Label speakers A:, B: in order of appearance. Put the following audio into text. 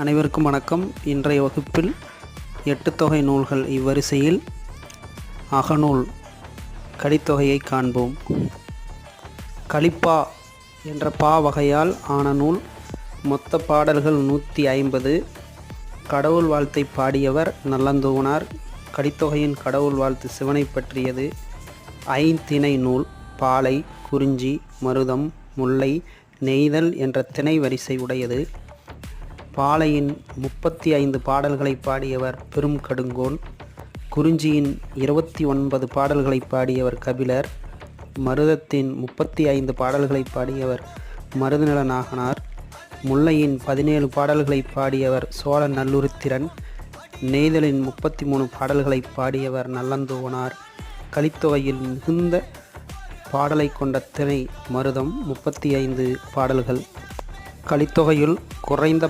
A: அனைவருக்கும் வணக்கம். இன்றைய வகுப்பில் எட்டுத்தொகை நூல்கள் இவ்வரிசையில் அகநூல் கலித்தொகையை காண்போம். கலிப்பா என்ற பா வகையால் ஆன நூல் மொத்த பாடல்கள் நூற்றி ஐம்பது. கடவுள் வாழ்த்தை பாடியவர் நல்லந்தூவனார். கலித்தொகையின் கடவுள் வாழ்த்து சிவனை பற்றியது ஐந்திணை நூல். பாலை குறிஞ்சி மருதம் முல்லை நெய்தல் என்ற திணை வரிசை உடையது. பாலையின் முப்பத்தி ஐந்து பாடல்களை பாடியவர் பெரும் கடுங்கோன் குறிஞ்சியின் இருபத்தி ஒன்பது பாடல்களை பாடியவர் கபிலர் மருதத்தின் முப்பத்தி ஐந்து பாடல்களை பாடியவர் மருதநல நாகனார் முல்லையின் பதினேழு பாடல்களை பாடியவர் சோழ நல்லுருத்திரன் நெய்தலின் முப்பத்தி மூணு பாடல்களை பாடியவர் நல்லந்தூவனார். கலித்தொகையில் மிகுந்த பாடலை கொண்ட திணை மருதம் முப்பத்தி ஐந்து பாடல்கள். கலித்தொகையில் குறைந்த